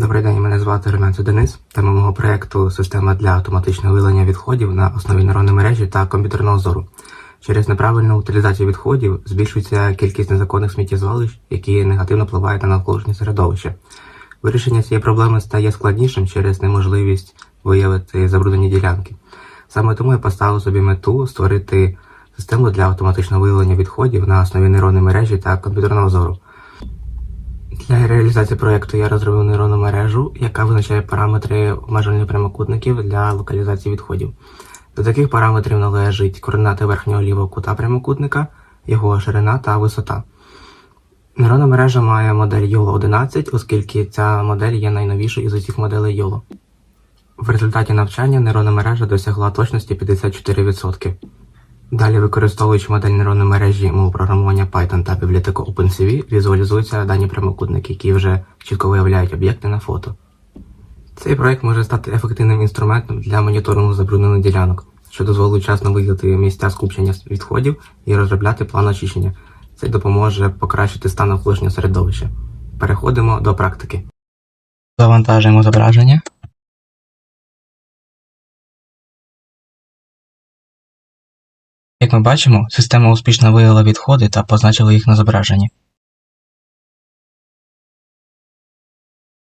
Добрий день, мене звати Ременцо Денис. Тема мого проєкту система для автоматичного виявлення відходів на основі нейронної мережі та комп'ютерного зору. Через неправильну утилізацію відходів збільшується кількість незаконних сміттєзвалищ, які негативно впливають на навколишнє середовище. Вирішення цієї проблеми стає складнішим через неможливість виявити забруднені ділянки. Саме тому я поставив собі мету створити систему для автоматичного виявлення відходів на основі нейронної мережі та комп'ютерного зору. Для реалізації проєкту я розробив нейронну мережу, яка визначає параметри обмежувальних прямокутників для локалізації відходів. До таких параметрів належить координати верхнього лівого кута прямокутника, його ширина та висота. Нейронна мережа має модель YOLO 11, оскільки ця модель є найновішою із усіх моделей YOLO. В результаті навчання нейронна мережа досягла точності 54%. Далі, використовуючи модель нейронної мережі мову програмування Python та бібліотеку OpenCV, візуалізуються дані прямокутники, які вже чітко виявляють об'єкти на фото. Цей проект може стати ефективним інструментом для моніторингу забруднених ділянок, що дозволить вчасно виявити місця скупчення відходів і розробляти план очищення. Це допоможе покращити стан навколишнього середовища. Переходимо до практики. Завантажуємо зображення. Як ми бачимо, система успішно виявила відходи та позначила їх на зображенні.